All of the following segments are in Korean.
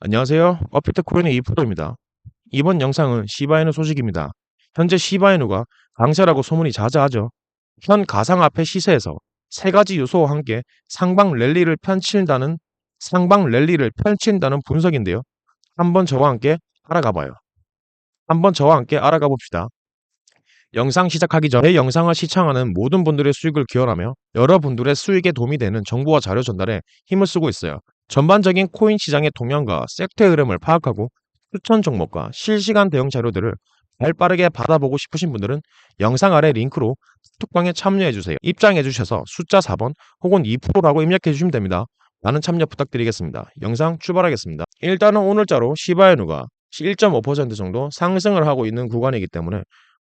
안녕하세요. 어피트 코인의 이프로입니다. 이번 영상은 시바이누 소식입니다. 현재 시바이누가 강세라고 소문이 자자하죠. 현 가상화폐 시세에서 세 가지 요소와 함께 상방 랠리를 펼친다는 상방 랠리를 펼친다는 분석인데요. 한번 저와 함께 알아가 봐요. 한번 저와 함께 알아가 봅시다. 영상 시작하기 전에 영상을 시청하는 모든 분들의 수익을 기원하며 여러분들의 수익에 도움이 되는 정보와 자료 전달에 힘을 쓰고 있어요. 전반적인 코인 시장의 동향과 섹터의 흐름을 파악하고 추천 종목과 실시간 대응 자료들을 발 빠르게 받아보고 싶으신 분들은 영상 아래 링크로 톡방에 참여해주세요. 입장해주셔서 숫자 4번 혹은 2%라고 입력해주시면 됩니다. 많은 참여 부탁드리겠습니다. 영상 출발하겠습니다. 일단은 오늘자로 시바이누가 1.5% 정도 상승을 하고 있는 구간이기 때문에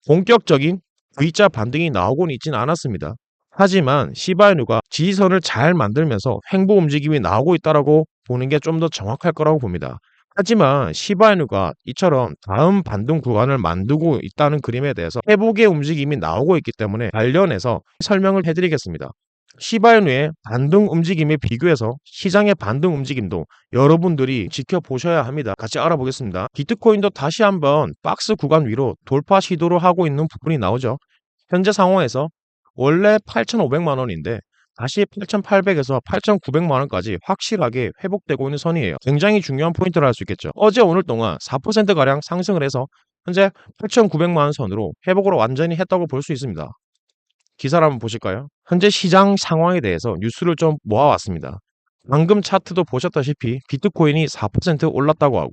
본격적인 V자 반등이 나오고는 있지는 않았습니다. 하지만 시바이누가 지지선을 잘 만들면서 횡보 움직임이 나오고 있다라고 보는 게 좀 더 정확할 거라고 봅니다. 하지만 시바이누가 이처럼 다음 반등 구간을 만들고 있다는 그림에 대해서 회복의 움직임이 나오고 있기 때문에 관련해서 설명을 해드리겠습니다. 시바이누의 반등 움직임에 비교해서 시장의 반등 움직임도 여러분들이 지켜보셔야 합니다. 같이 알아보겠습니다. 비트코인도 다시 한번 박스 구간 위로 돌파 시도를 하고 있는 부분이 나오죠. 현재 상황에서 원래 8,500만 원인데 다시 8,800에서 8,900만 원까지 확실하게 회복되고 있는 선이에요. 굉장히 중요한 포인트를 할 수 있겠죠. 어제 오늘 동안 4%가량 상승을 해서 현재 8,900만 원 선으로 회복을 완전히 했다고 볼 수 있습니다. 기사를 한번 보실까요? 현재 시장 상황에 대해서 뉴스를 좀 모아왔습니다. 방금 차트도 보셨다시피 비트코인이 4% 올랐다고 하고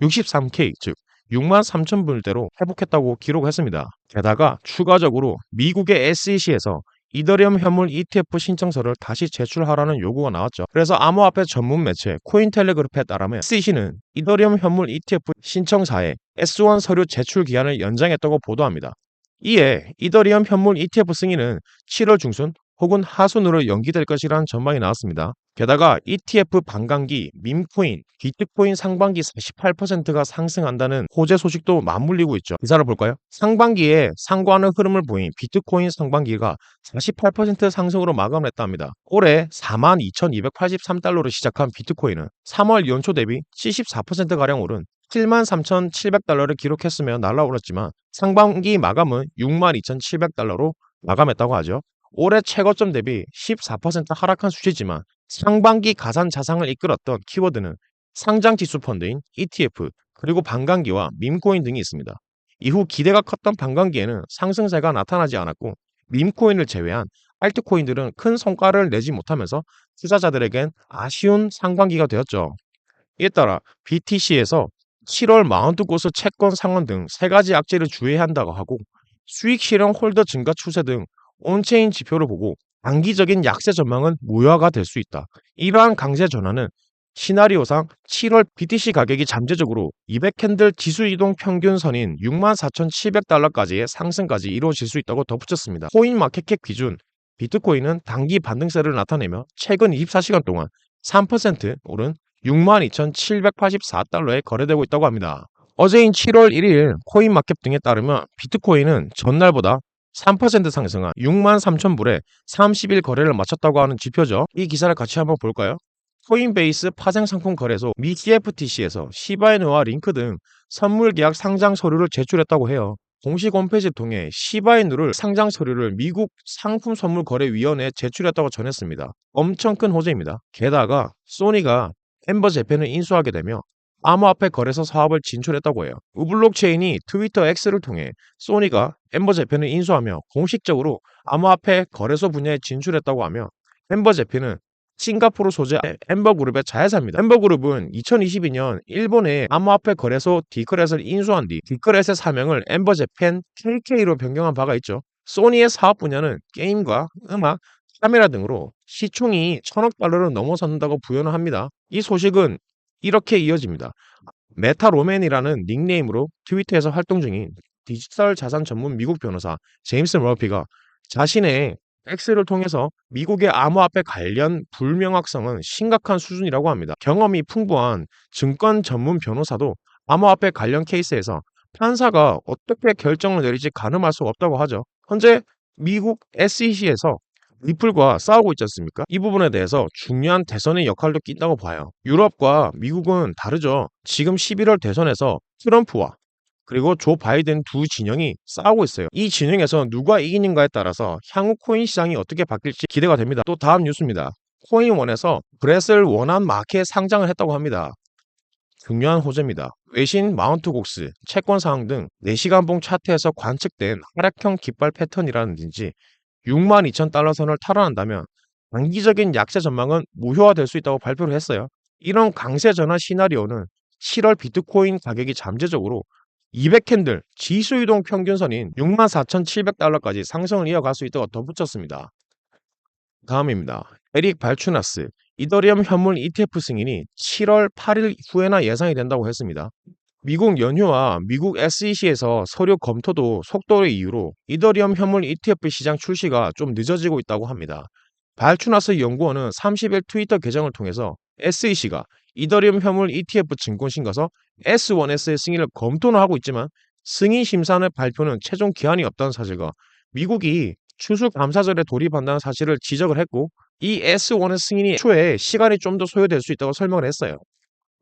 63K 즉 6만 3천 불대로 회복했다고 기록했습니다. 게다가 추가적으로 미국의 SEC에서 이더리움 현물 ETF 신청서를 다시 제출하라는 요구가 나왔죠. 그래서 암호화폐 전문 매체 코인텔레그래프에 따르면 SEC는 이더리움 현물 ETF 신청사에 S1 서류 제출 기한을 연장했다고 보도합니다. 이에 이더리움 현물 ETF 승인은 7월 중순 혹은 하순으로 연기될 것이라는 전망이 나왔습니다. 게다가 ETF 반감기, 밈코인, 비트코인 상반기 48%가 상승한다는 호재 소식도 맞물리고 있죠. 기사를 볼까요? 상반기에 상관하는 흐름을 보인 비트코인 상반기가 48% 상승으로 마감했다 합니다. 올해 42,283달러로 시작한 비트코인은 3월 연초 대비 74%가량 오른 73,700달러를 기록했으며 날라올랐지만 상반기 마감은 62,700달러로 마감했다고 하죠. 올해 최고점 대비 14% 하락한 수치지만 상반기 가산 자산을 이끌었던 키워드는 상장 지수 펀드인 ETF 그리고 반감기와 밈코인 등이 있습니다. 이후 기대가 컸던 반감기에는 상승세가 나타나지 않았고 밈코인을 제외한 알트코인들은 큰 성과를 내지 못하면서 투자자들에겐 아쉬운 상반기가 되었죠. 이에 따라 BTC에서 7월 마운트 고스 채권 상환 등 세 가지 악재를 주의해야 한다고 하고 수익 실현 홀더 증가 추세 등 온체인 지표를 보고 단기적인 약세 전망은 무효화가 될 수 있다. 이러한 강세 전환은 시나리오상 7월 BTC 가격이 잠재적으로 200캔들 지수 이동 평균선인 64,700달러까지의 상승까지 이루어질 수 있다고 덧붙였습니다. 코인 마켓캡 기준 비트코인은 단기 반등세를 나타내며 최근 24시간 동안 3% 오른 62,784달러에 거래되고 있다고 합니다. 어제인 7월 1일 코인마켓 등에 따르면 비트코인은 전날보다 3% 상승한 6만 3천 불에 30일 거래를 마쳤다고 하는 지표죠. 이 기사를 같이 한번 볼까요? 코인베이스 파생 상품 거래소 미 CFTC에서 시바이누와 링크 등 선물 계약 상장 서류를 제출했다고 해요. 공식 홈페이지를 통해 시바이누를 상장 서류를 미국 상품 선물 거래 위원회에 제출했다고 전했습니다. 엄청 큰 호재입니다. 게다가 소니가 엠버 재팬을 인수하게 되며 암호화폐 거래소 사업을 진출했다고 해요. 우블록체인이 트위터 X를 통해 소니가 엠버 재팬을 인수하며 공식적으로 암호화폐 거래소 분야에 진출했다고 하며 엠버 재팬은 싱가포르 소재 엠버그룹의 자회사입니다. 엠버그룹은 2022년 일본의 암호화폐 거래소 디크렛을 인수한 뒤 디크렛의 사명을 엠버재팬 KK로 변경한 바가 있죠. 소니의 사업 분야는 게임과 음악, 카메라 등으로 시총이 천억 달러를 넘어선다고 부연을 합니다. 이 소식은 이렇게 이어집니다. 메타로맨이라는 닉네임으로 트위터에서 활동 중인 디지털 자산 전문 미국 변호사 제임스 머피가 자신의 X를 통해서 미국의 암호화폐 관련 불명확성은 심각한 수준이라고 합니다. 경험이 풍부한 증권 전문 변호사도 암호화폐 관련 케이스에서 판사가 어떻게 결정을 내릴지 가늠할 수 없다고 하죠. 현재 미국 SEC에서 리플과 싸우고 있지 않습니까? 이 부분에 대해서 중요한 대선의 역할도 낀다고 봐요. 유럽과 미국은 다르죠. 지금 11월 대선에서 트럼프와 그리고 조 바이든 두 진영이 싸우고 있어요. 이 진영에서 누가 이기는가에 따라서 향후 코인 시장이 어떻게 바뀔지 기대가 됩니다. 또 다음 뉴스입니다. 코인원에서 브렛을 원한 마켓 상장을 했다고 합니다. 중요한 호재입니다. 외신 마운트 곡스, 채권 상황 등 4시간봉 차트에서 관측된 하락형 깃발 패턴이라든지 62,000달러 선을 탈환한다면 단기적인 약세 전망은 무효화될 수 있다고 발표를 했어요. 이런 강세 전환 시나리오는 7월 비트코인 가격이 잠재적으로 200캔들 지수 이동 평균선인 64,700달러까지 상승을 이어갈 수 있다고 덧붙였습니다. 다음입니다. 에릭 발추나스 이더리움 현물 ETF 승인이 7월 8일 후에나 예상이 된다고 했습니다. 미국 연휴와 미국 SEC에서 서류 검토도 속도의 이유로 이더리움 현물 ETF 시장 출시가 좀 늦어지고 있다고 합니다. 발추나스 연구원은 30일 트위터 계정을 통해서 SEC가 이더리움 현물 ETF 증권 신고서 S1S의 승인을 검토는 하고 있지만 승인 심사의 발표는 최종 기한이 없다는 사실과 미국이 추수 감사절에 돌입한다는 사실을 지적을 했고 이 S1의 승인이 초에 시간이 좀 더 소요될 수 있다고 설명을 했어요.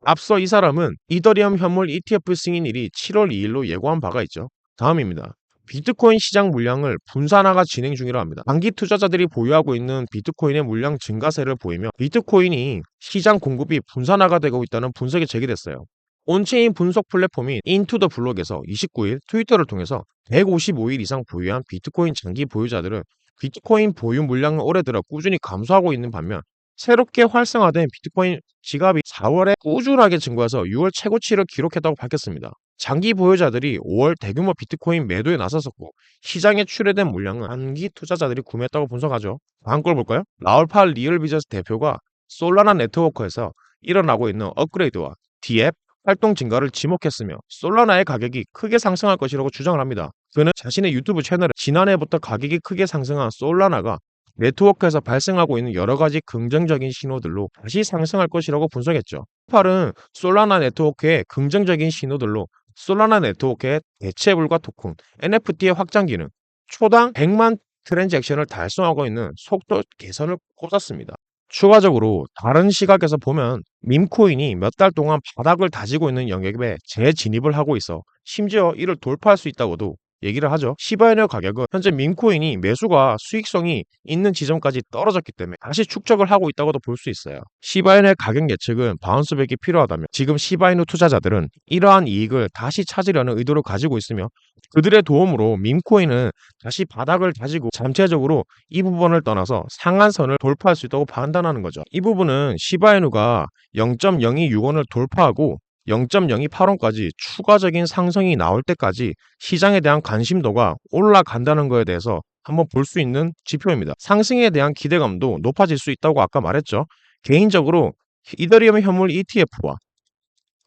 앞서 이 사람은 이더리움 현물 ETF 승인 일이 7월 2일로 예고한 바가 있죠. 다음입니다. 비트코인 시장 물량을 분산화가 진행 중이라 합니다. 단기 투자자들이 보유하고 있는 비트코인의 물량 증가세를 보이며 비트코인이 시장 공급이 분산화가 되고 있다는 분석이 제기됐어요. 온체인 분석 플랫폼인 인투더 블록에서 29일 트위터를 통해서 155일 이상 보유한 비트코인 장기 보유자들은 비트코인 보유 물량은 올해 들어 꾸준히 감소하고 있는 반면 새롭게 활성화된 비트코인 지갑이 4월에 꾸준하게 증가해서 6월 최고치를 기록했다고 밝혔습니다. 장기 보유자들이 5월 대규모 비트코인 매도에 나섰었고 시장에 출회된 물량은 단기 투자자들이 구매했다고 분석하죠. 다음 걸 볼까요? 라울팔 리얼비저스 대표가 솔라나 네트워크에서 일어나고 있는 업그레이드와 디앱 활동 증가를 지목했으며 솔라나의 가격이 크게 상승할 것이라고 주장을 합니다. 그는 자신의 유튜브 채널에 지난해부터 가격이 크게 상승한 솔라나가 네트워크에서 발생하고 있는 여러 가지 긍정적인 신호들로 다시 상승할 것이라고 분석했죠. 팔은 솔라나 네트워크의 긍정적인 신호들로 솔라나 네트워크의 대체 불가 토큰, NFT의 확장 기능, 초당 100만 트랜잭션을 달성하고 있는 속도 개선을 꽂았습니다. 추가적으로 다른 시각에서 보면 밈코인이 몇 달 동안 바닥을 다지고 있는 영역에 재진입을 하고 있어 심지어 이를 돌파할 수 있다고도 얘기를 하죠. 시바이너 가격은 현재 밈코인이 매수가 수익성이 있는 지점까지 떨어졌기 때문에 다시 축적을 하고 있다고도 볼 수 있어요. 시바이너의 가격 예측은 바운스백이 필요하다면 지금 시바이너 투자자들은 이러한 이익을 다시 찾으려는 의도를 가지고 있으며 그들의 도움으로 밈코인은 다시 바닥을 다지고 잠재적으로 이 부분을 떠나서 상한선을 돌파할 수 있다고 판단하는 거죠. 이 부분은 시바이누가 0.026원을 돌파하고 0.028원까지 추가적인 상승이 나올 때까지 시장에 대한 관심도가 올라간다는 것에 대해서 한번 볼 수 있는 지표입니다. 상승에 대한 기대감도 높아질 수 있다고 아까 말했죠. 개인적으로 이더리움 현물 ETF와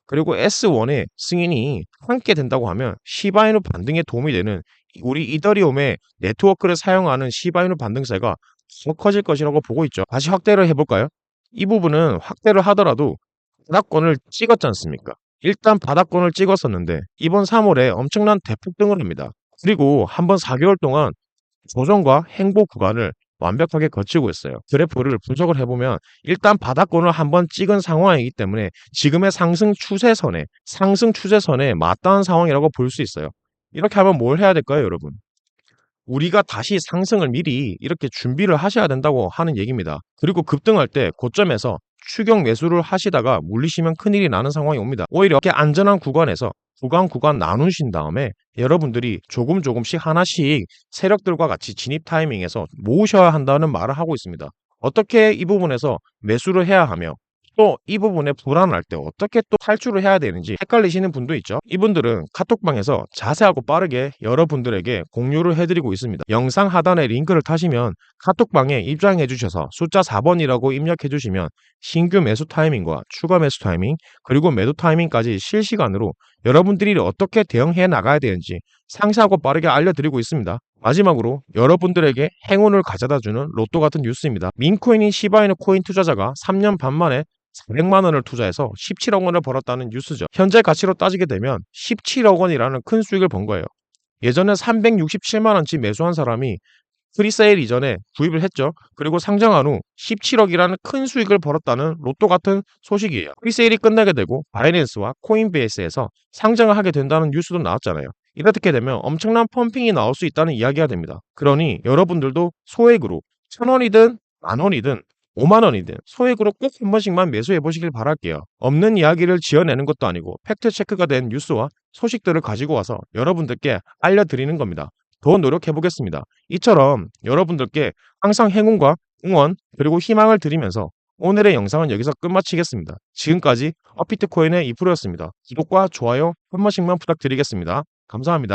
그리고 S1의 승인이 함께 된다고 하면 시바이누 반등에 도움이 되는 우리 이더리움의 네트워크를 사용하는 시바이누 반등세가 더 커질 것이라고 보고 있죠. 다시 확대를 해볼까요? 이 부분은 확대를 하더라도 바닥권을 찍었지 않습니까? 일단 바닥권을 찍었었는데 이번 3월에 엄청난 대폭등을 합니다. 그리고 한 번 4개월 동안 조정과 행보 구간을 완벽하게 거치고 있어요. 그래프를 분석을 해보면 일단 바닥권을 한번 찍은 상황이기 때문에 지금의 상승 추세선에 상승 추세선에 맞닿은 상황이라고 볼 수 있어요. 이렇게 하면 뭘 해야 될까요, 여러분? 우리가 다시 상승을 미리 이렇게 준비를 하셔야 된다고 하는 얘기입니다. 그리고 급등할 때 고점에서 추격 매수를 하시다가 물리시면 큰일이 나는 상황이 옵니다. 오히려 이렇게 안전한 구간에서 구간 구간 나누신 다음에 여러분들이 조금 조금씩 하나씩 세력들과 같이 진입 타이밍에서 모으셔야 한다는 말을 하고 있습니다. 어떻게 이 부분에서 매수를 해야 하며 또 이 부분에 불안할 때 어떻게 또 탈출을 해야 되는지 헷갈리시는 분도 있죠. 이분들은 카톡방에서 자세하고 빠르게 여러분들에게 공유를 해드리고 있습니다. 영상 하단에 링크를 타시면 카톡방에 입장해 주셔서 숫자 4번이라고 입력해 주시면 신규 매수 타이밍과 추가 매수 타이밍 그리고 매도 타이밍까지 실시간으로 여러분들이 어떻게 대응해 나가야 되는지 상세하고 빠르게 알려드리고 있습니다. 마지막으로 여러분들에게 행운을 가져다 주는 로또 같은 뉴스입니다. 민코인인 시바이누 코인 투자자가 3년 반 만에 400만 원을 투자해서 17억 원을 벌었다는 뉴스죠. 현재 가치로 따지게 되면 17억 원이라는 큰 수익을 번 거예요. 예전에 367만 원치 매수한 사람이 프리세일 이전에 구입을 했죠. 그리고 상장한 후 17억이라는 큰 수익을 벌었다는 로또 같은 소식이에요. 프리세일이 끝나게 되고 바이낸스와 코인베이스에서 상장을 하게 된다는 뉴스도 나왔잖아요. 이렇게 되면 엄청난 펌핑이 나올 수 있다는 이야기가 됩니다. 그러니 여러분들도 소액으로 천 원이든 만 원이든 5만 원이든 소액으로 꼭 한 번씩만 매수해 보시길 바랄게요. 없는 이야기를 지어내는 것도 아니고 팩트 체크가 된 뉴스와 소식들을 가지고 와서 여러분들께 알려드리는 겁니다. 더 노력해 보겠습니다. 이처럼 여러분들께 항상 행운과 응원 그리고 희망을 드리면서 오늘의 영상은 여기서 끝마치겠습니다. 지금까지 어피트 코인의 2%였습니다. 구독과 좋아요 한 번씩만 부탁드리겠습니다. 감사합니다.